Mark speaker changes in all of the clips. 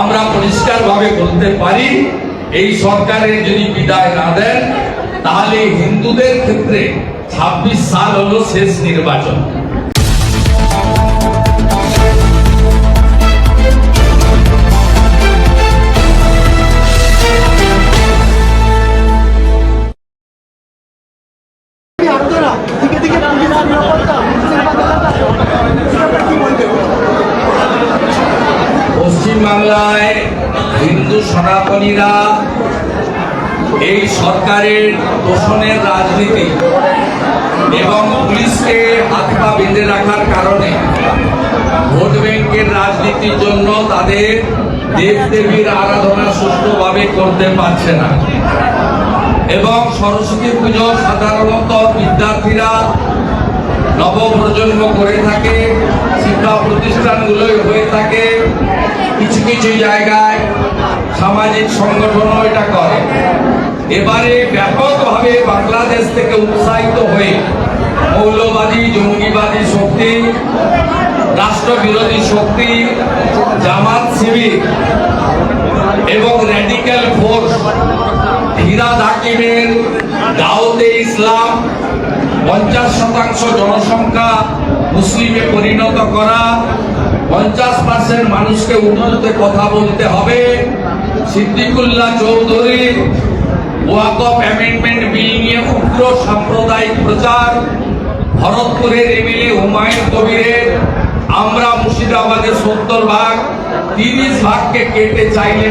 Speaker 1: আমরা পরিষ্কারভাবে বলতে পারি, এই সরকারের যদি বিদায় না দেন, তাহলে হিন্দুদের ক্ষেত্রে ছাব্বিশ সাল হলো শেষ নির্বাচন। সনাতনীরা এই সরকারের তোষণের রাজনীতি এবং পুলিশকে হাত পা বেঁধে রাখার কারণে ভোট ব্যাংকের রাজনীতির জন্য তাদের দেবদেবীর আরাধনা সুষ্ঠুভাবে করতে পারছে না। এবং সরস্বতী পুজো সাধারণত বিদ্যার্থীরা নবপ্রজন্ম করে থাকে, শিক্ষা প্রতিষ্ঠানগুলোই হয়ে থাকে কিছু কিছু জায়গায় সামাজিক সংগঠনও এটা করে। এবারে ব্যাপকভাবে বাংলাদেশ থেকে উৎসাহিত হয়ে মৌলবাদী, জঙ্গিবাদী শক্তি, রাষ্ট্রবিরোধী শক্তি, জামাত শিবির এবং র্যাডিক্যাল ফোর্স ফিরাদ হাকিমের দাউদে ইসলাম, পঞ্চাশ শতাংশ জনসংখ্যা মুসলিমে পরিণত করা পঞ্চাশ পার্সেন্ট মানুষকে উর্দুতে কথা বলতে হবে। সিদ্দিকুল্লাহ চৌধুরী নিয়ে সাম্প্রদায়িক প্রচার। এমএলএ হুমায়ুন কবিরের আমরা মুর্শিদাবাদের সত্তর ভাগ, তিরিশ ভাগকে কেটে চাইলে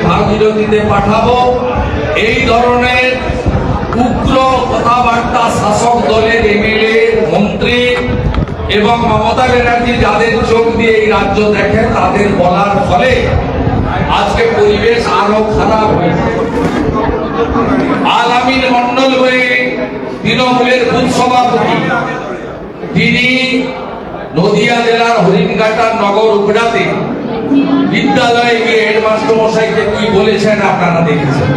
Speaker 1: পাঠাবো। এই ধরনের উগ্র কথাবার্তা শাসক দলের এমএলএ মন্ত্রী এবং মমতা ব্যানার্জি যাদের চোখ দিয়ে এই রাজ্য দেখেন, তাদের বলার ফলে আজকে পরিবেশ আরও খারাপ হয়েছে আলামিন মন্ডল হয়ে তৃণমূলের বুথ সভাপতি, তিনি নদিয়া জেলার হরিণঘাটার নগর উপড়াতে বিদ্যালয়ে গিয়ে হেডমাস্টার মশাইকে কি বলেছেন আপনারা দেখেছেন?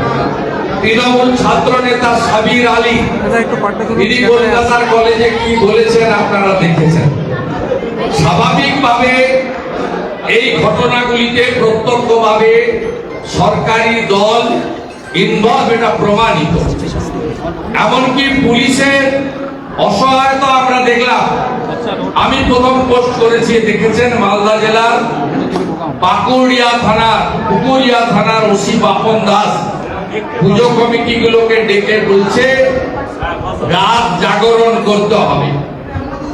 Speaker 1: তৃণমূল ছাত্র নেতা সাবির আলী। তিনি কলকাতার কলেজে কি বলেছেন আপনারা দেখেছেন। স্বাভাবিকভাবে এই ঘটনাগুলিতে প্রত্যক্ষভাবে সরকারি দল ইনভলভ এটা প্রমাণিত। এমনকি পুলিশের অসহায়তা আমরা দেখলাম। আমি প্রথম পোস্ট করেছি দেখেছেন? মালদা জেলার পাকুড়িয়া থানার পুকুরিয়া থানার ওসি বাপন দাস। পুজো কমিটিগুলোকে ডেকে বলছে, রাত জাগরণ করতে হবে।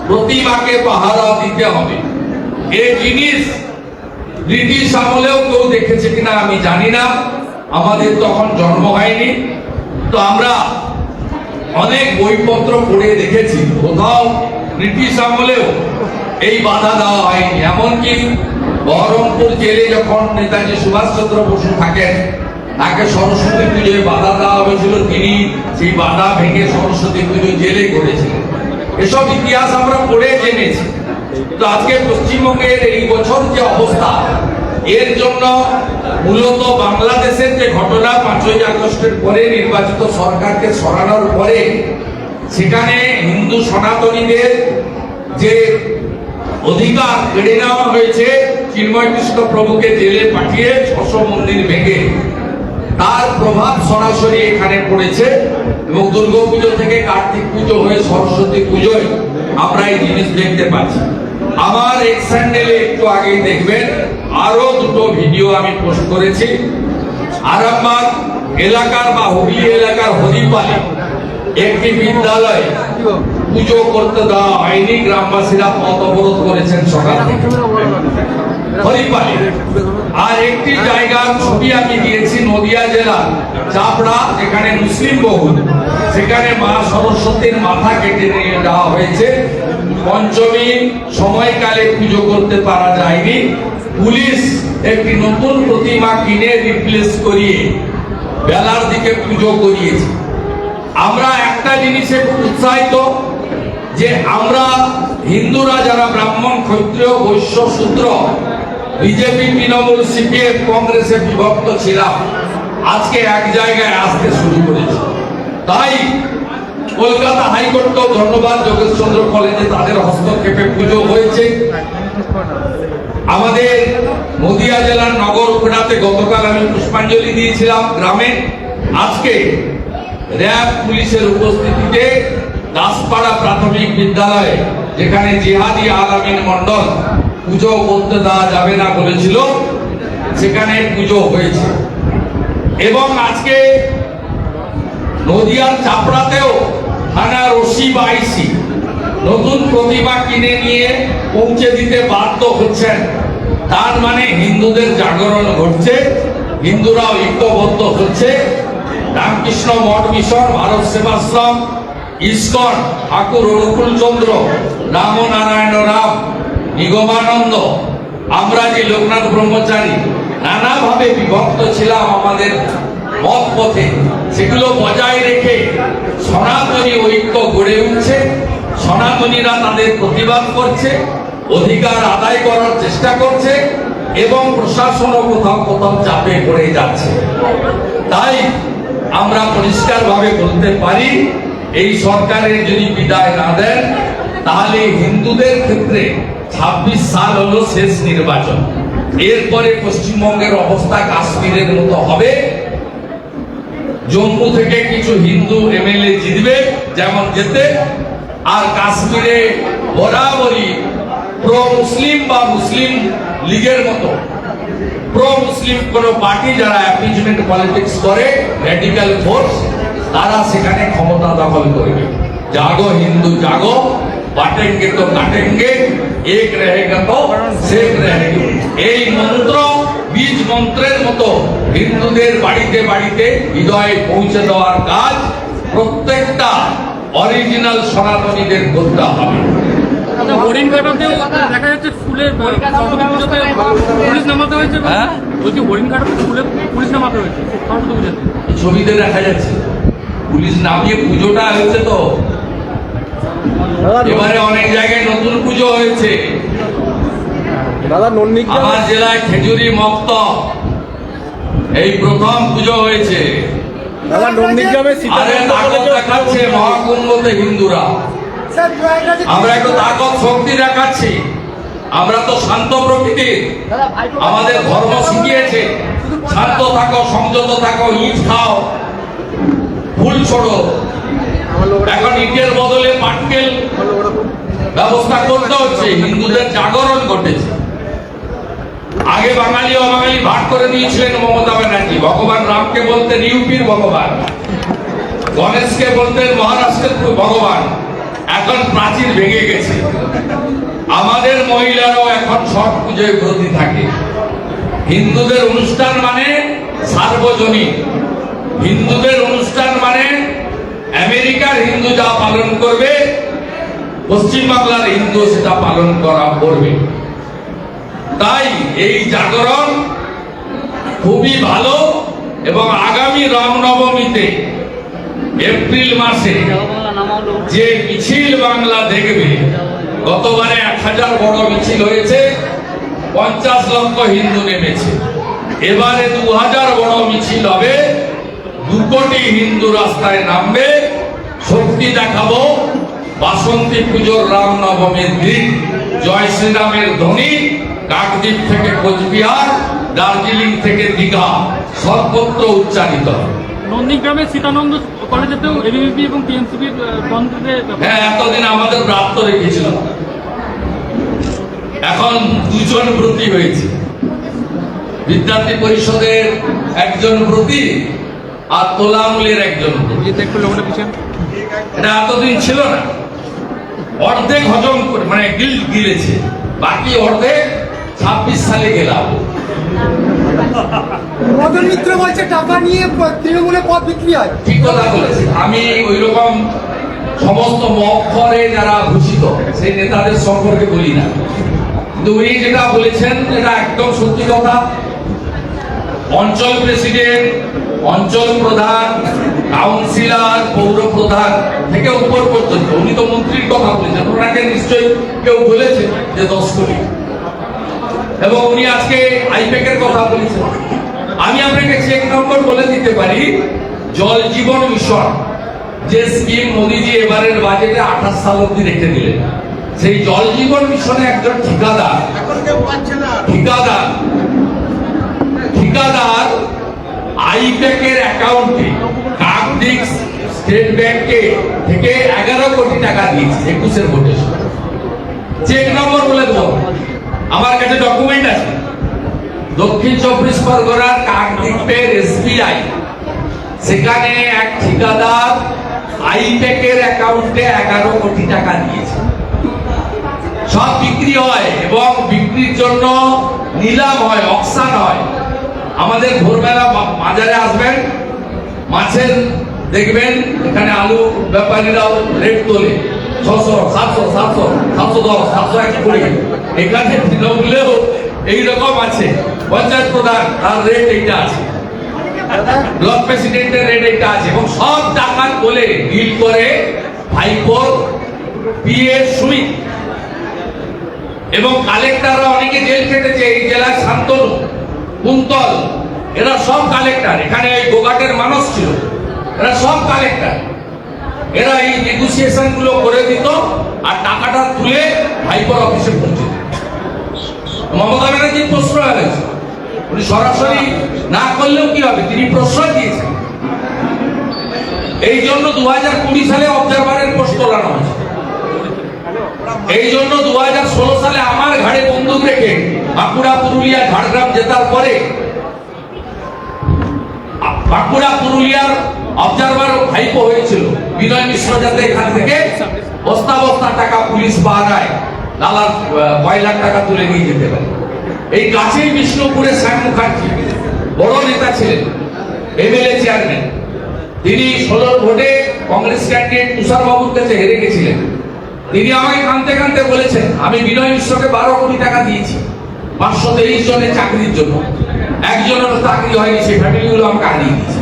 Speaker 1: প্রতিমাকে পাহারা দিতে হবে। এই জিনিস ব্রিটিশ আমলেও কেউ দেখেছে কিনা আমি জানি না। আমাদের তখন জন্ম হয়নি। তো আমরা অনেক বইপত্র পড়ে দেখেছি। কোথাও ব্রিটিশ আমলেও এই বাধা দেওয়া হয়নি। এমনকি বহরমপুর জেলে যখন নেতাজি সুভাষচন্দ্র বসু থাকেন তাকে সরস্বতী পুজোয় বাধা দেওয়া হয়েছিল। তিনি সেই বাধা ভেঙে সরস্বতী পুজো জেলে করেছিলেন। এসব ইতিহাস আমরা পড়ে জেনেছি। তো আজকে পশ্চিমবঙ্গের এই বছর যে অবস্থা, এর জন্য মূলত বাংলাদেশের যে ঘটনা পাঁচই আগস্টের পরে নির্বাচিত সরকারকে সরানোর পরে, সেখানে হিন্দু সনাতনীদের যে অধিকার কেড়ে নেওয়া হয়েছে, চিন্ময় কৃষ্ণ প্রভুকে জেলে পাঠিয়ে ছশো মন্দির ভেঙে তার প্রভাব সরাসরি এখানে পড়েছে এবং দুর্গা পুজো থেকে কার্তিক পুজো হয়ে সরস্বতী পুজোয় আমরা এই জিনিস দেখতে পাচ্ছি। আমার এক স্যান্ডেলে একটু আগেই দেখবেন, আরও দুটো ভিডিও আমি পোস্ট করেছি। আরামবাগ এলাকার বা হুগলি এলাকার হরিপালে একটি বিদ্যালয়। পুজো করতে দেওয়া হয়নি গ্রামবাসীরা পথ অবরোধ করেছেন সকাল। হরিপালে। আর একটি জায়গার ছবি আমি দিয়েছি, নদিয়া জেলা, চাপড়া, যেখানে মুসলিম বহুল। সেখানে মা সরস্বতীর মাথা কেটে নিয়ে যাওয়া হয়েছে। পঞ্চমী সময়কালে পুজো করতে পারা যায়নি। পুলিশ একটি নতুন প্রতিমা কিনে রিপ্লেস করিয়ে বেলার দিকে পুজো করিয়েছে। আমরা একটা জিনিসে উৎসাহিত। যে আমরা হিন্দুরা যারা ব্রাহ্মণ, ক্ষত্রিয়, বৈশ্য, শূদ্র, বিজেপি, তৃণমূল, সিপিএম, কংগ্রেসে বিভক্ত ছিলাম, আজকে এক জায়গায় আসতে শুরু করেছি। তাই কলকাতা হাইকোর্টকেও ধন্যবাদ, যোগেশচন্দ্র কলেজে তাদের হস্তক্ষেপে পুজো হয়েছে। আমাদের নদিয়া জেলার নগর উপড়াতে গতকাল আমি পুষ্পাঞ্জলি দিয়েছিলাম গ্রামে। আজকে র্যাব পুলিশের উপস্থিতিতে দাসপাড়া প্রাথমিক বিদ্যালয়ে, যেখানে জিহাদি আলামিন মন্ডল পুজো করতে দেওয়া যাবে না বলেছিল, সেখানে পুজো হয়েছে। এবং আজকে নদিয়ার চাপড়াতেও থানা রশি বা আইসি নতুন প্রতিমা কিনে নিয়ে পৌঁছে দিতে বাধ্য হচ্ছেন। তার মানে হিন্দুদের জাগরণ ঘটছে, হিন্দুরাও ঐক্যবদ্ধ হচ্ছে। Ramakrishna Math Mission, Bharat Sevashram ISKCON, Thakur Anukul Chandra Ramnarayan Ram, Nigamananda. আমরা যে লোকনাথ ব্রহ্মচারী, নানাভাবে বিভক্ত ছিলাম আমাদের মত পথে। সেগুলো বজায় রেখে সনাতনী ঐক্য গড়ে উঠছে। সনাতনীরা তাদের প্রতিবাদ করছে, অধিকার আদায় করার চেষ্টা করছে এবং প্রশাসনও কোথাও কোথাও চাপে পড়ে যাচ্ছে। তাই আমরা পরিষ্কারভাবে বলতে পারি এই সরকারের যদি বিদায় না দেন, তাহলে হিন্দুদের ক্ষেত্রে ছাব্বিশ সাল হলো শেষ নির্বাচন। এরপরে পশ্চিমবঙ্গের অবস্থা কাশ্মীরের মতো হবে। জম্মু থেকে কিছু হিন্দু এমএলএ জিতবে, যেমন যেতে আর কাশ্মীরে বরাবরই প্রো মুসলিম বা মুসলিম লীগের মতো। প্রো মুসলিম কোন পার্টি যারা অ্যাপিজমেন্ট পলিটিক্স করে রেডিক্যাল ফোর্স তারা সেখানে ক্ষমতা দখল করবে। জাগো হিন্দু জাগো বাটেঙ্গে তো কাটেঙ্গে এক রেহেগা তো শেখ রেহেগে এই মন্ত্র বীজ মন্ত্রের মতো হিন্দুদের বাড়িতে বাড়িতে হৃদয়ে পৌঁছে দেওয়ার কাজ প্রত্যেকটা অরিজিনাল সনাতনীদের করতে হবে। হ্যাঁ? ছবিতে দেখা যাচ্ছে। পুলিশ নামিয়ে পুজোটা হয়েছে তো?
Speaker 2: দাদা
Speaker 1: এবারে অনেক জায়গায় নতুন পুজো হয়েছে।
Speaker 2: দাদা
Speaker 1: আমার জেলায় খেজুরি মক্ত। এই প্রথম পুজো হয়েছে।
Speaker 2: দাদা নন্দিগ্রামে
Speaker 1: দেখাচ্ছে মহাকুম্ভতে হিন্দুরা। আমরা একটু তাকত শক্তি দেখাচ্ছি। আমরা তো শান্ত প্রকৃতির। আমাদের ধর্ম শিখিয়েছে। শান্ত থাকো সংযত থাকো ইট খাও। ফুল ছোড়ো এখন ইটের বদলে পাটকেল ব্যবস্থা করতে হচ্ছে। হিন্দুদের জাগরণ ঘটেছে। আগে বাঙালি অবাঙালি ভাগ করে দিয়েছিলেন মমতা ব্যানার্জি। ভগবান রামকে বলতেন ইউপির ভগবান। গণেশকে বলতেন মহারাষ্ট্রের ভগবান। এখন প্রাচীর ভেঙে গেছে। আমাদের মহিলারাও এখন ছট পুজোয় ব্রতী থাকে। হিন্দুদের অনুষ্ঠান মানে সার্বজনীন। হিন্দুদের অনুষ্ঠান মানে আমেরিকার হিন্দু যা পালন করবে, পশ্চিমবাংলার হিন্দু সেটা পালন করা করবে। তাই এই জাগরণ খুবই ভালো এবং আগামী রামনবমীতে, এপ্রিল মাসে যে মিছিল বাংলা দেখবে, গতবারে এক হাজার বড় মিছিল হয়েছে, পঞ্চাশ লক্ষ হিন্দু নেমেছে। এবারে দু হাজার বড় মিছিল হবে দু কোটি হিন্দু রাস্তায় নামবে শক্তি দেখাবো বাসন্তী পুজোর রামনবমীর দিন। জয় শ্রীরামের ধ্বনি কাকদ্বীপ থেকে কোচবিহার দার্জিলিং থেকে দীঘা সর্বত্র উচ্চারিত। হবে
Speaker 3: নন্দীগ্রামের সীতানন্দ কলেজেতেও এবং টিএমসিপির
Speaker 1: হ্যাঁ এতদিন আমাদের রেখেছিল। এখন দুজন ব্রতী হয়েছে। বিদ্যার্থী পরিষদের একজন ব্রতী আর তোলামূলের একজন এটা এতদিন ছিল না। অর্ধেক হজম করে মানে গিল গিলেছে। বাকি অর্ধেক ছাব্বিশ সালে গেলাম।
Speaker 2: মদন মিত্র বলছে টাকা নিয়ে তৃণমূলে পদ বিক্রি হয়।
Speaker 1: ঠিক কথা বলেছে। আমি ওই রকম সমস্ত মক্ষরে যারা ভূষিত সেই নেতাদের সম্পর্কে বলি না। কিন্তু উনি যেটা বলেছেন এটা একদম সত্যি কথা। অঞ্চল প্রেসিডেন্ট অঞ্চল প্রধান কাউন্সিলর পৌর প্রধান থেকে উপর পর্যন্ত। উনি তো মন্ত্রীর কথা বলেছেন ওনাকে নিশ্চয়ই কেউ বলেছে যে দশ কোটি। এবং উনি আজকে আইপ্যাকের কথা বলেছেন। আমি আপনাকে চেক নম্বর বলে দিতে পারি জল জীবন মিশন। যে স্কিম মোদীজি এবারের বাজেটে আঠাশ সাল অব্দি রেখে দিলেন। সেই জল জীবন মিশনে একজন ঠিকাদার। ঠিকাদার। ঠিকাদার আইপ্যাকের অ্যাকাউন্টে কার্ডিক স্টেট ব্যাংকে থেকে এগারো কোটি টাকা দিয়েছে একুশের ভোটে। চেক নম্বর বলে দেবো। আমার কাছে ডকুমেন্ট আছে। দক্ষিণ চব্বিশ পরগনার কাকদ্বীপের এসবিআই। সেখানে এক ঠিকাদার আইপ্যাকের অ্যাকাউন্টে এগারো কোটি টাকা দিয়েছে। সব বিক্রি হয় এবং বিক্রির জন্য নিলাম হয়, অকশান হয়। আমাদের ভোরবেলা বাজারে আসবেন, মাছের দেখবেন, এখানে আলু ব্যাপারীরাও রেট তোলে। ছশো, সাতশো সাতশো সাতশো দশ, সাতশো এক কুড়ি। এখানে তৃণমূলেও এইরকম আছে। পঞ্চায়েত প্রধান, তার রেট এইটা আছে। ব্লক প্রেসিডেন্টের রেট এইটা আছে। এবং সব টাকার বলে ডিল করে ভাইপোর পিএ সুমিত। এবং কালেক্টররা অনেকে জেল খেটেছে, এই জেলার শান্তনু। কুন্তল, এরা সব কালেক্টর এখানে এই গোঘাটের মানুষ ছিল, এরা সব কালেক্টর এরা এই নেগোসিয়েশনগুলো করে দিত আর টাকাটা তুলে ভাইপোর অফিসে পৌঁছে। মমতা ব্যানার্জি প্রশ্রয় হয়েছে উনি সরাসরি না করলেও কি হবে? তিনি প্রশ্রয় দিয়েছেন। এই জন্য দু হাজার কুড়ি সালে অবজারভারের পোস্ট তোলানো হয়েছে। এই জন্য দু হাজার ষোলো সালে আমার ঘাড়ে বন্দুক রেখে বাঁকুড়া, পুরুলিয়া, ঝাড়গ্রাম জেতার পরে বাঁকুড়া, পুরুলিয়ার অবজারভার ভাইপো হয়েছিল। বিনয় মিশ্র যাতে এখান থেকে বস্তা বস্তা টাকা পুলিশ পাহারায় লালার কয় লাখ টাকা তুলে নিয়ে যেতে পারে। এই কাছেই বিষ্ণুপুরে শ্যাম মুখার্জি, বড় নেতা ছিলেন, এমএলএ চেয়ারম্যান তিনি ষোলোর ভোটে কংগ্রেস ক্যান্ডিডেট তুষার বাবুর কাছে হেরে গেছিলেন। তিনি আমাকে কানতে কানতে বলেছেন আমি বিনয় মিশ্রকে বারো কোটি টাকা দিয়েছি পাঁচশো তেইশ জনের চাকরির জন্য। একজনের চাকরি হয়নি সেই ফ্যামিলিগুলো আমাকে হারিয়ে দিয়েছে।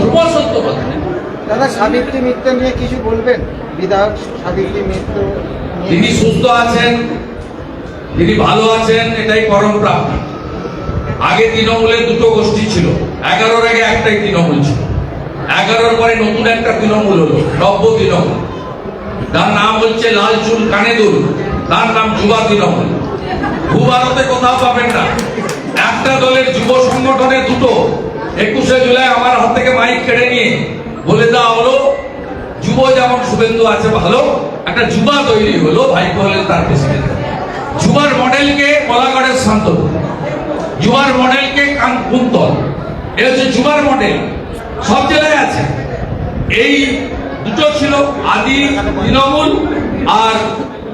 Speaker 1: ধ্রুব সত্য কথা।
Speaker 2: দাদা সাবিত্রী মিত্র নিয়ে কিছু বলবেন? বিধায়ক সাবিত্রী মিত্র
Speaker 1: তিনি সুস্থ আছেন তিনি ভালো আছেন এটাই পরম প্রাপ্তি। আগে তৃণমূলের দুটো গোষ্ঠী ছিল এগারোর আগে একটাই তৃণমূল ছিল। এগারোর পরে নতুন একটা তৃণমূল হলো নব্য তৃণমূল। তার নাম হচ্ছে লাল চুল কানে দুল। তার নাম যুবা তৃণমূল ভূভারতে কোথাও পাবেন না। একটা দলের যুব সংগঠনের দুটো। একুশে জুলাই আমার হাত থেকে মাইক কেড়ে নিয়ে বলে দেওয়া হলো, যুব যেমন শুভেন্দু আছে ভালো, একটা যুবা তৈরি হলো ভাইপো হলেন তার প্রেসিডেন্ট যুবার মডেলকে কলাগড়ের শান্তনু যুবার মডেলকে কান কুন্তল। এ হচ্ছে যুবার মডেল। সব জেলায় আছে। এই দুটো ছিল, আদি, তৃণমূল আর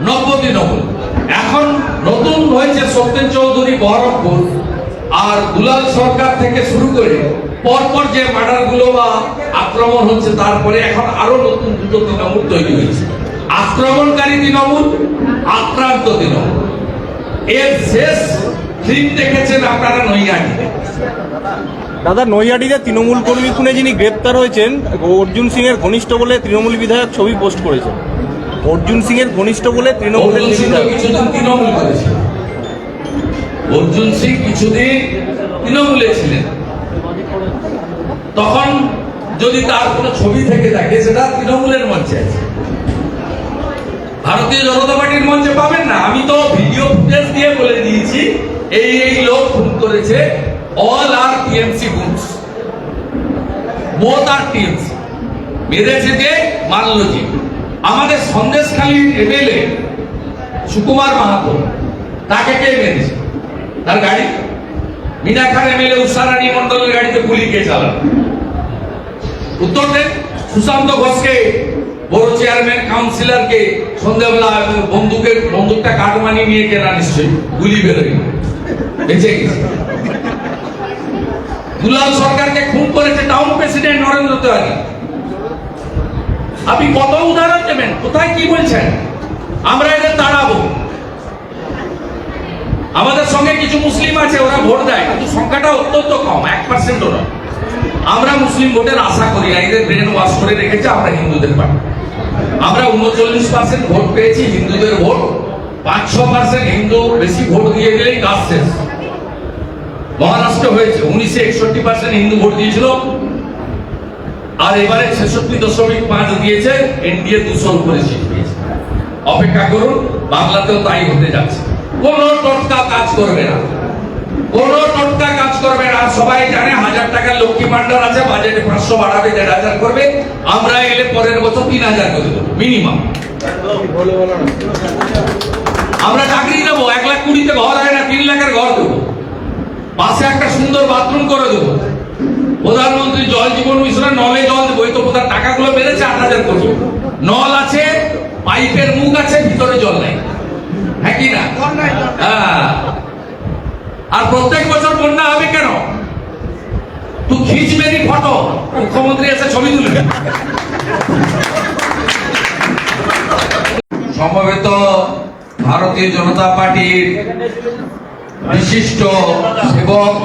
Speaker 1: নব্য তৃণমূল এখন নতুন হয়েছে সত্যেন চৌধুরী, বহরমপুর আর দুলাল সরকার থেকে শুরু করে পরপর যে মার্ডারগুলো বা আক্রমণ হচ্ছে, তারপরে এখন আরও নতুন দুটো তৃণমূল তৈরি হয়েছে। আক্রমণকারী তৃণমূল, আক্রান্ত তৃণমূল। এর শেষ ফিল্ম দেখেছেন আপনারা নৈয়াটিতে
Speaker 4: দাদা নৈয়াটিতে তৃণমূল কর্মী খুনে যিনি গ্রেপ্তার হয়েছেন অর্জুন সিং এর ঘনিষ্ঠ বলে তৃণমূল বিধায়ক ছবি পোস্ট করেছেন অর্জুন সিং এর ঘনিষ্ঠ বলে তৃণমূলের
Speaker 1: তৃণমূল অর্জুন সিং কিছুদিন তৃণমূলে ছিলেন। তখন যদি তার কোনো ছবি থেকে থাকে সেটা তৃণমূলের মঞ্চে আছে। ভারতীয় জনতা পার্টির মঞ্চে পাবেন না। আমি তো ভিডিও ফুটেজ দিয়ে বলে দিয়েছি এই এই লোক খুন করেছে all are TMC goons both are TMC মেরেছে যে মারল যে আমাদের সন্দেশখালী এমএলএ সুকুমার মাহাতো তাকে কে মেরেছে তার গাড়ি মিনা খান এমএলএ উষারানী মন্ডলের গাড়িতে গুলি কে চালানো উত্তর দেন সুশান্ত ঘোষকে বড় চেয়ারম্যান কাউন্সিলরকে সন্ধ্যাবেলা বন্দুকের বন্দুকটা কাটমানি নিয়ে কেনা নিশ্চয়ই গুলি বেরোয় বেঁচে গেছে দুলাল সরকারকে খুন করেছে টাউন প্রেসিডেন্ট নরেন্দ্র তিওয়ারি। আপনি কত উদাহরণ দেবেন? কোথায় কি বলছেন? আমরা এদের তাড়াবো আমাদের সঙ্গে কিছু মুসলিম আছে, ওরা ভোট দেয়, কিন্তু সংখ্যাটা অত্যন্ত কম, এক পার্সেন্ট ওরা। আমরা মুসলিম ভোটের আশা করি না এদের ব্রেন ওয়াশ করে রেখেছে আমরা হিন্দুদের পার্টি। আমরা উনচল্লিশ পার্সেন্ট ভোট পেয়েছি হিন্দুদের ভোট, পাঁচ ছ পার্সেন্ট হিন্দু বেশি ভোট দিয়ে গেলেই কাজ শেষ। মহারাষ্ট্র হয়েছে উনিশে একষট্টি পার্সেন্ট হিন্দু ভোট দিয়েছিল। আর এবারে ছেষট্টি দশমিক পাঁচ দিয়েছে, এনডিএ দুশো উপরে সিট পেয়েছে। অপেক্ষা করুন, বাংলাতেও তাই হতে যাচ্ছে। কোন টোটকা কাজ করবে না। কোন টোটকা কাজ করবে না। সবাই জানে, হাজার টাকার লক্ষ্মী ভান্ডার আছে বাজেটে পাঁচশো বাড়াবে, দেড় হাজার করবে। আমরা এলে পরের বছর তিন হাজার করে দেবো মিনিমাম আমরা চাকরি দেবো এক লাখ কুড়িতে ঘর হয় না, তিন লাখের ঘর দেবো। পাশে একটা সুন্দর বাথরুম করে দেবো। প্রধানমন্ত্রী জল জীবন মিশনের নলে জল দেবো। এই তো প্রধান টাকাগুলো বেড়েছে আট হাজার কোটি। নল আছে পাইপের মুখ আছে ভিতরে জল নাই। হ্যাঁ কি না? হ্যাঁ। আর প্রত্যেক বছর বন্যা হবে কেন? তুই খিচ মেরি ফটো। মুখ্যমন্ত্রী এসে ছবি তুলবে সমবেত ভারতীয় জনতা পার্টির বিশিষ্ট সেবক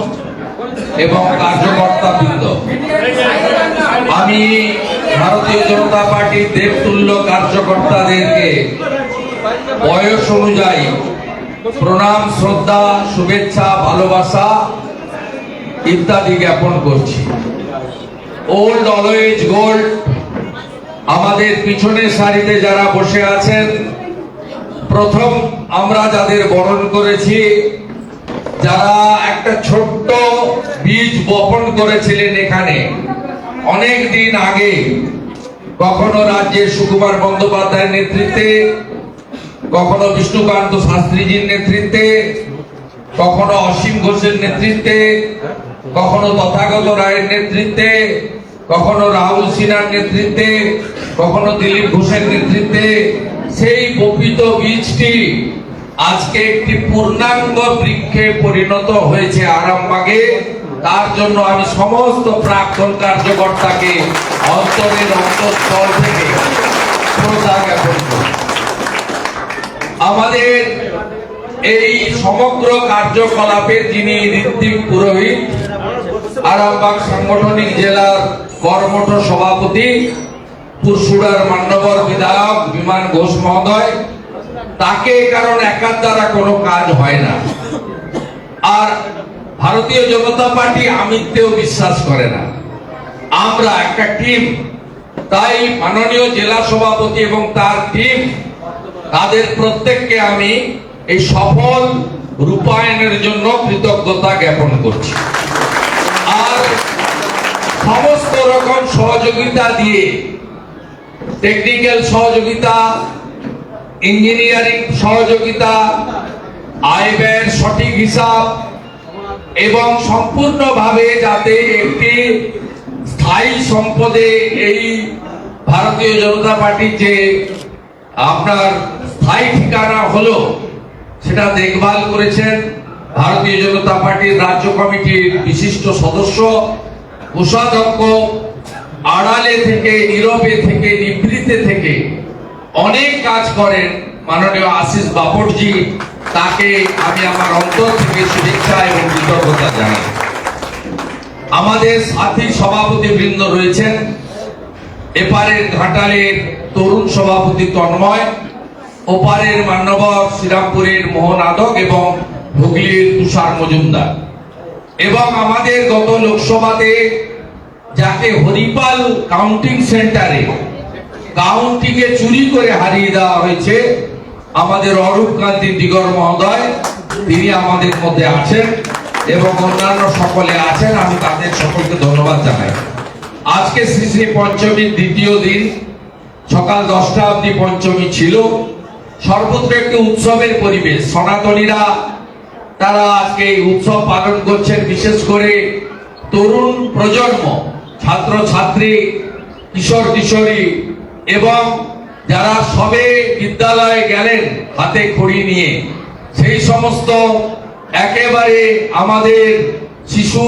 Speaker 1: এবং কার্যকর্তা বৃন্দ। আমি ভারতীয় জনতা পার্টির দেবতুল্য কার্যকর্তাদেরকে বয়স অনুযায়ী প্রণাম, শ্রদ্ধা, শুভেচ্ছা, ভালোবাসা ইত্যাদি জ্ঞাপন করছি। ওল্ড অলওয়েজ গোল্ড আমাদের পিছনের সারিতে যারা বসে আছেন, প্রথম আমরা যাদের বরণ করেছি যারা একটা ছোট্ট বীজ বপন করেছিলেন এখানে, অনেক দিন আগে কখনো রাজ্যের সুকুমার বন্দ্যোপাধ্যায়ের নেতৃত্বে, কখনো বিষ্ণুকান্ত শাস্ত্রীজির নেতৃত্বে, কখনো অসীম ঘোষের নেতৃত্বে, কখনো তথাগত রায়ের নেতৃত্বে, কখনো রাহুল সিনহার নেতৃত্বে, কখনো দিলীপ ঘোষের নেতৃত্বে, সেই বপিত বীজটি আজকে একটি পূর্ণাঙ্গ বৃক্ষে পরিণত হয়েছে আরামবাগে। তার জন্য আমি সমস্ত প্রাক্তন কার্যকর্তাকে অন্তরের অন্তঃস্থল থেকে আমাদের এই সমগ্র কার্যকলাপের যিনি ঋত্বিক পুরোহিত, আরামবাগ সাংগঠনিক জেলার কর্মঠ সভাপতি পুরসুড়ার মান্যবর বিধায়ক বিমান ঘোষ মহোদয় তাকে কারণ একার দ্বারা কোনো কাজ হয় না। আর ভারতীয় জনতা পার্টি আমিত্বেও বিশ্বাস করে না। আমরা একটা টিম, তাই মাননীয় জেলা সভাপতি এবং তার টিম, তাদের প্রত্যেককে আমি এই সফল রূপায়ণের জন্য কৃতজ্ঞতা জ্ঞাপন করছি। আর সমস্ত রকম সহযোগিতা দিয়ে টেকনিক্যাল সহযোগিতা ইঞ্জিনিয়ারিং সহযোগিতা আয় ব্যয়ের সঠিক হিসাব এবং সম্পূর্ণভাবে যাতে একটি স্থায়ী সম্পদে এই ভারতীয় জনতা পার্টির যে আপনার স্থায়ী ঠিকানা হলো, সেটা দেখভাল করেছেন ভারতীয় জনতা পার্টির রাজ্য কমিটির বিশিষ্ট সদস্য, কোষাধ্যক্ষ, আড়ালে থেকে, নীরবে থেকে নিবৃত্তে থেকে অনেক কাজ করেন মাননীয় আশিস বাপটজি তাকে আমি আমার অন্তর থেকে শুভেচ্ছা এবং কৃতজ্ঞতা জানাই। আমাদের সাথী সভাপতি বৃন্দ রয়েছেন, এপারের ঘাটালের তরুণ সভাপতি তন্ময়, ওপারের মান্যবর শ্রীরামপুরের মোহন আদক এবং হুগলির তুষার মজুমদার। এবং আমাদের গত লোকসভাতে যাকে হরিপাল কাউন্টিং সেন্টারে কাউন্টিং এ চুরি করে হারিয়ে দেওয়া হয়েছে। আমাদের অরূপ কান্তি দিগর মহোদয়, তিনি আমাদের মধ্যে আছেন এবং অন্যান্য সকলে আছেন। আমি তাদের সকলকে ধন্যবাদ জানাই। আজকে শ্রী শ্রী পঞ্চমীর দ্বিতীয় দিন, সকাল দশটা অবধি পঞ্চমী ছিল। সর্বত্র একটি উৎসবের পরিবেশ। সনাতনীরা, তারা আজকে এই উৎসব পালন করছেন, বিশেষ করে তরুণ প্রজন্ম ছাত্র ছাত্রী কিশোর কিশোরী এবং যারা সবে বিদ্যালয়ে গেলেন হাতে খড়ি নিয়ে, সেই সমস্ত একেবারে আমাদের শিশু,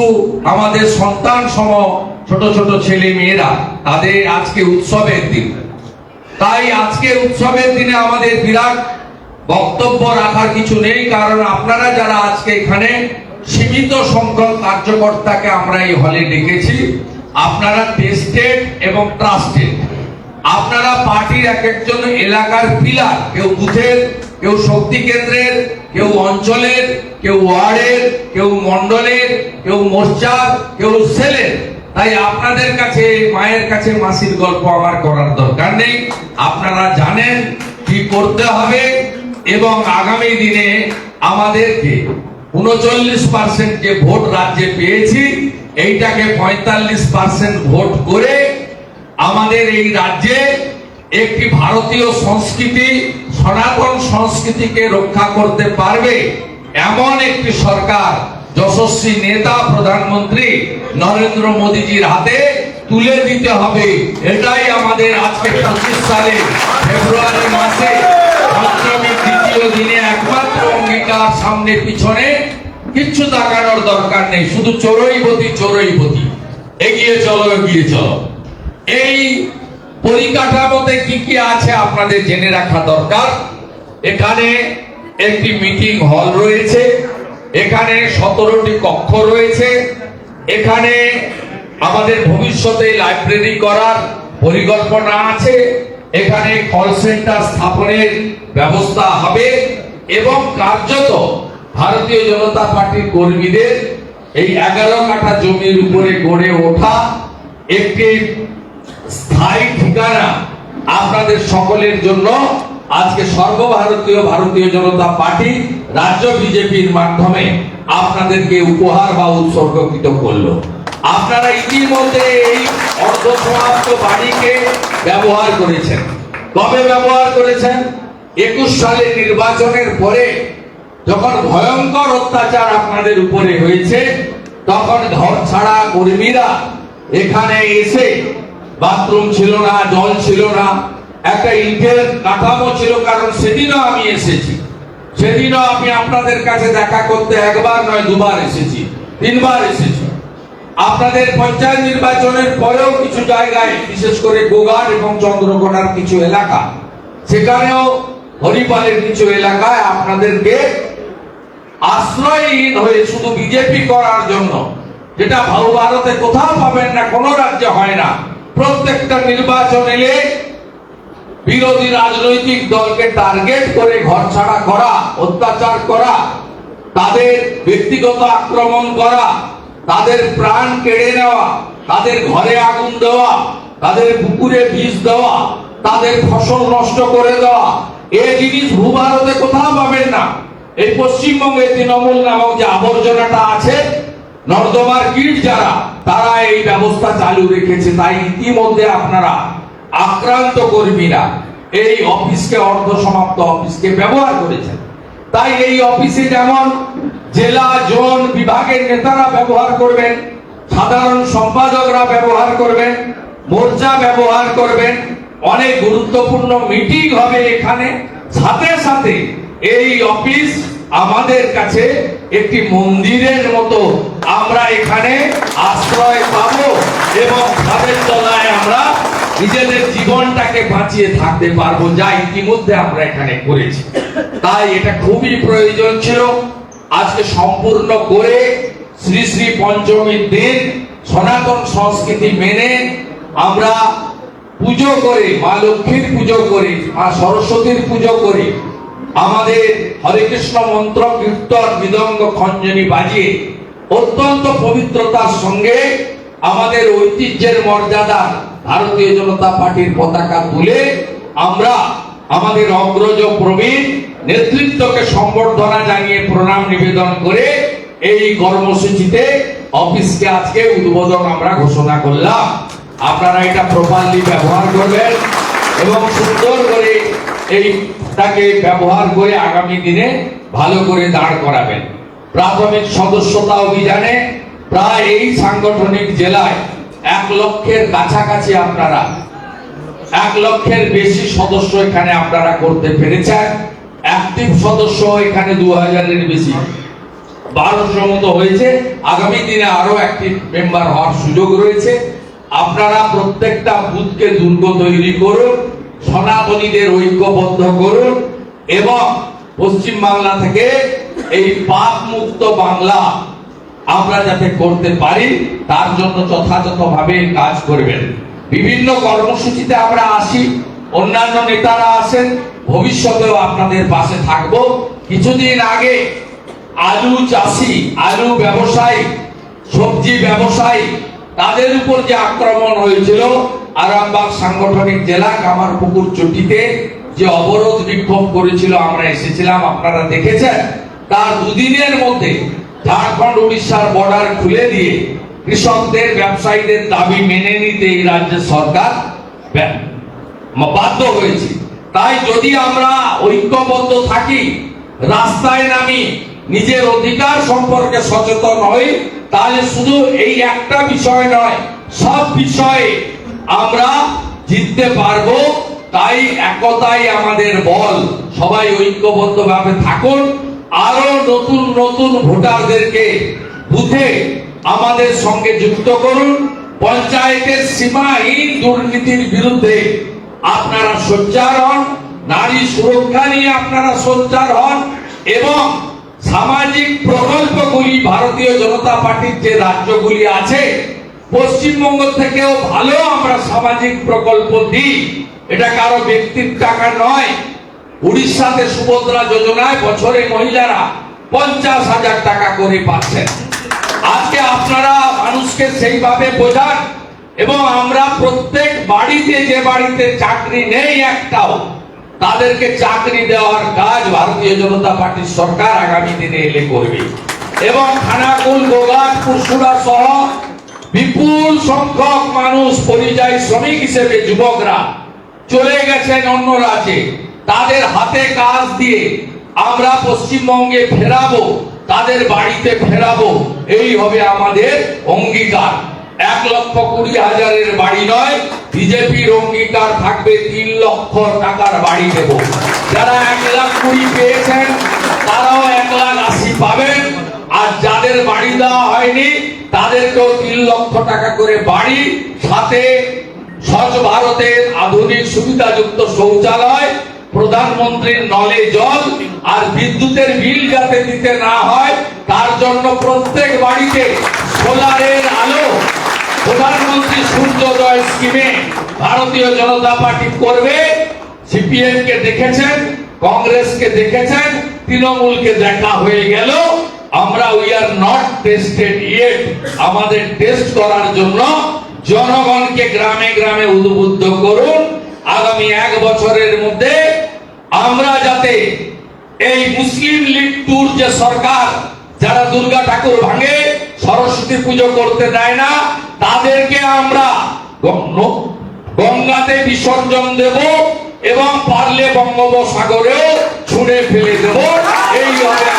Speaker 1: আমাদের সন্তান সম ছোট ছোট ছেলে মেয়েরা তাদের আজকে উৎসবের দিন। তাই আজকের উৎসবের দিনে আমাদের বিরাট বক্তব্য রাখার কিছু নেই, কারণ আপনারা যারা আজকে এখানে, সীমিত সংখ্যক কার্যকর্তাকে আমরা এই হলে ডেকেছি। আপনারা টেস্টেড এবং ট্রাস্টেড আপনারা পার্টির এক একজন এলাকার পিলার কেউ বুথের, কেউ শক্তি কেন্দ্রের, কেউ অঞ্চলের, কেউ ওয়ার্ডের, কেউ মন্ডলের কেউ মোর্চার, কেউ সেলের। তাই আপনাদের কাছে, মায়ের কাছে মাসির গল্প আমার করার দরকার নেই। আপনারা জানেন কি করতে হবে এবং আগামী দিনে আমাদেরকে উনচল্লিশ পার্সেন্ট যে ভোট রাজ্যে পেয়েছি, এইটাকে পঁয়তাল্লিশ পার্সেন্ট ভোট করে আমাদের এই রাজ্যে একটি ভারতীয় সংস্কৃতি, সনাতন সংস্কৃতিকে রক্ষা করতে পারবে এমন একটি সরকার যশস্বী নেতা প্রধানমন্ত্রী নরেন্দ্র মোদীজির হাতে তুলে দিতে হবে। এটাই আমাদের আজকে পঁচিশ সালে ফেব্রুয়ারি মাসে দ্বিতীয় দিনে একমাত্র অঙ্গীকার সামনে পিছনে কিচ্ছু তাকানোর দরকার নেই, শুধু চোরইবতী চোরইবতী এগিয়ে চলো এগিয়ে চলো। এই পরিকাঠামোতে কি কি আছে আপনাদের জেনে রাখা দরকার? এখানে একটি মিটিং হল রয়েছে, এখানে সতেরোটি কক্ষ রয়েছে, এখানে আমাদের ভবিষ্যতে লাইব্রেরি করার পরিকল্পনা আছে, এখানে কল সেন্টার স্থাপনের ব্যবস্থা হবে এবং কার্যত ভারতীয় জনতা পার্টির কর্মীদের এই এগারো কাঠা জমির উপরে গড়ে ওঠা, একটি স্থায়ী ঠিকানা আপনাদের সকলের জন্য। আজকে সর্বভারতীয় ভারতীয় জনতা পার্টি রাজ্য বিজেপির মাধ্যমে আপনাদেরকে উপহার বা উৎসর্গকৃত করল। আপনারা ইতিমধ্যে এই অর্ধসমাপ্ত বাড়িকে ব্যবহার করেছেন। কবে ব্যবহার করেছেন? একুশ সালে নির্বাচনের পরে যখন ভয়ঙ্কর অত্যাচার আপনাদের উপরে হয়েছে, তখন ঘর ছাড়া কর্মীরা এখানে এসে বাথরুম ছিল না, জল ছিল না, একটা ইটের কাঠামো ছিল, কারণ সেদিনও আমি এসেছি। সেদিনও আমি আপনাদের কাছে দেখা করতে একবার নয়, দুবার এসেছি, তিনবার এসেছি। আপনাদের পঞ্চায়েত নির্বাচনের পরেও কিছু জায়গায়, বিশেষ করে গোগার এবং চন্দ্রকোনার কিছু এলাকা, সেখানেও হরিপালের কিছু এলাকায় আপনাদেরকে আশ্রয়হীন হয়ে শুধু বিজেপি করার জন্য, যেটা ভারতে কোথাও পাবেন না, কোন রাজ্যে হয় না। প্রত্যেকটা নির্বাচন এলে বিরোধী রাজনৈতিক দলকে টার্গেট করে ঘর ছাড়া করা, অত্যাচার করা, তাদের ব্যক্তিগত আক্রমণ করা, তাদের প্রাণ কেড়ে নেওয়া, তাদের ঘরে আগুন দেওয়া, তাদের পুকুরে বিষ দেওয়া, তাদের ফসল নষ্ট করে দেওয়া, এ জিনিস ভূভারতে কোথাও পাবেন না। এই পশ্চিমবঙ্গে তৃণমূল নামক যে আবর্জনাটা আছে নর্দমার কীট যারা, তারা এই ব্যবস্থা চালু রেখেছে। তাই ইতিমধ্যে আপনারা আক্রান্ত কর্মীরা এই অফিসকে অর্ধ সমাপ্ত অফিসকে ব্যবহার করেছেন। তাই এই অফিসে যেমন জেলা জোন বিভাগের নেতারা ব্যবহার করবেন, সাধারণ সম্পাদকরা ব্যবহার করবেন, মোর্চা ব্যবহার করবেন, অনেক গুরুত্বপূর্ণ মিটিং হবে এখানে। সাথে সাথে এই অফিস আমাদের কাছে একটি মন্দিরের মতো আমরা এখানে আশ্রয় পাব এবং তাদের তলায় আমরা নিজেদের জীবনটাকে বাঁচিয়ে থাকতে পারব যা ইতিমধ্যে আমরা এখানে করেছি। তাই এটা খুবই প্রয়োজন ছিল। আজকে সম্পূর্ণ করে শ্রী শ্রী পঞ্চমীর দিন সনাতন সংস্কৃতি মেনে আমরা পুজো করে, মা লক্ষ্মীর পুজো করে, মা সরস্বতীর পুজো করে আমাদের হরে কৃষ্ণ মন্ত্র, কীর্তন মৃদঙ্গ খঞ্জনি বাজিয়ে অত্যন্ত পবিত্রতার সঙ্গে আমাদের ঐতিহ্যের মর্যাদা ভারতীয় জনতা পার্টির পতাকা তুলে আমরা আমাদের অগ্রজ প্রবীণ নেতৃত্বকে সম্বর্ধনা জানিয়ে প্রণাম নিবেদন করে এই কর্মসূচিতে অফিসকে আজকে উদ্বোধন আমরা ঘোষণা করলাম। আপনারা এটা প্রপারলি ব্যবহার করবেন এবং সুন্দর করে এইটাকে ব্যবহার করে আগামী দিনে ভালো করে দাঁড় করাবেন। প্রাথমিক সদস্যতা অভিযানে প্রায় এই সাংগঠনিক জেলায় এক লক্ষের কাছাকাছি আপনারা, এক লক্ষের বেশি সদস্য এখানে আপনারা করতে পেরেছেন। অ্যাক্টিভ সদস্য এখানে দু হাজারের বেশি। বারোশো মতো হয়েছে। আগামী দিনে আরও একটি মেম্বার হওয়ার সুযোগ রয়েছে। আপনারা প্রত্যেকটা বুথকে দুর্গ তৈরি করুন। সনাতনীদের ঐক্যবদ্ধ করুন এবং পশ্চিম বাংলা থেকে এই পাপ মুক্ত বাংলা আমরা যাতে করতে পারি, তার জন্য যথাযথভাবে কাজ করবেন। বিভিন্ন কর্মসূচিতে আমরা আসি, অন্যান্য নেতারা আসেন, ভবিষ্যতেও আপনাদের পাশে থাকব। কিছুদিন আগে আলু চাষি, আলু ব্যবসায়ী, সবজি ব্যবসায়ী, তাদের উপর যে আক্রমণ হয়েছিল আরামবাগ সাংগঠনিক জেলা কামারপুকুর চটিতে যে অবরোধ বিক্ষোভ করেছিল, আমরা এসেছিলাম, আপনারা দেখেছেন। তার দুদিনের মধ্যে ঝাড়খণ্ড উড়িষ্যার বর্ডার খুলে দিয়ে কৃষকদের, ব্যবসায়ীদের দাবি মেনে নিতে এই রাজ্যের সরকার বাধ্য হয়েছে। তাই যদি আমরা ঐক্যবদ্ধ থাকি, রাস্তায় নামি, নিজের অধিকার সম্পর্কে সচেতন হই, তাহলে শুধু এই একটা বিষয় নয়, সব বিষয়ে আমরা জিততে পারব, তাই একতাই আমাদের বল। সবাই ঐক্যবদ্ধভাবে থাকুন। আরও নতুন নতুন ভোটারদেরকে বুথে আমাদের সঙ্গে যুক্ত করুন। পঞ্চায়েতের সীমাহীন দুর্নীতির বিরুদ্ধে আপনারা সোচ্চার হন, নারী সুরক্ষা নিয়ে আপনারা সোচ্চার হন এবং সামাজিক প্রকল্পগুলি ভারতীয় জনতা পার্টির যে রাজ্যগুলি আছে পশ্চিমবঙ্গ থেকেও ভালো আমরা সামাজিক প্রকল্প দিই। এটা কারও ব্যক্তির টাকা নয়। উড়িষ্যাতে সুভদ্রা যোজনায় বছরে মহিলারা পঞ্চাশ হাজার টাকা করে পাচ্ছেন। আজকে আপনারা মানুষকে সেইভাবে বোঝান এবং আমরা প্রত্যেক বাড়িতে যে বাড়িতে চাকরি নেই একটাও, তাদেরকে চাকরি দেওয়ার কাজ ভারতীয় জনতা পার্টির সরকার আগামী দিনে এলে করবে। এবং খানাকুল গোঘাট পুরসুরা সহ বিপুল সংখ্যক মানুষ পরিযায়ী শ্রমিক হিসেবে যুবকরা চলে গেছেন অন্য রাজ্যে। তাদের হাতে কাজ দিয়ে আমরা পশ্চিমবঙ্গে ফেরাবো, তাদের বাড়িতে ফেরাবো, এই হবে আমাদের অঙ্গীকার। এক লক্ষ কুড়ি হাজারের বাড়ি নয়, বিজেপির অঙ্গীকার থাকবে তিন লক্ষ টাকার বাড়ি দেব। যারা এক লাখ কুড়ি পেয়েছেন, তারাও এক লাখ আশি পাবেন। আর যাদের বাড়ি দেওয়া হয়নি, তাদেরকেও তিন লক্ষ টাকা করে বাড়ি, সাথে স্বচ্ছ ভারতের আধুনিক সুবিধাযুক্ত শৌচালয়, প্রধানমন্ত্রীর নলে জল, আর বিদ্যুতের বিল যাতে দিতে না হয়, তার জন্য প্রত্যেক বাড়িতে সোলারের আলো। প্রধানমন্ত্রী সূর্যোদয় স্কিমে ভারতীয় জনতা পার্টি করবে। সিপিএম কে দেখেছেন, কংগ্রেসকে দেখেছেন, তৃণমূলকে দেখা হয়ে গেল। আমরা we are not tested yet আমাদের টেস্ট করার জন্য জনগণকে গ্রামে গ্রামে উদ্বুদ্ধ করুন। আগামী এক বছরের মধ্যে আমরা যাতে এই মুসলিম লীগ ট্যুর যে সরকার, যারা দুর্গা ঠাকুর ভাঙে, সরস্বতী পুজো করতে দেয় না, তাদেরকে আমরা গঙ্গাতে বিসর্জন দেব এবং পারলে বঙ্গোপসাগরেও ছুঁড়ে ফেলে দেব। এই হবে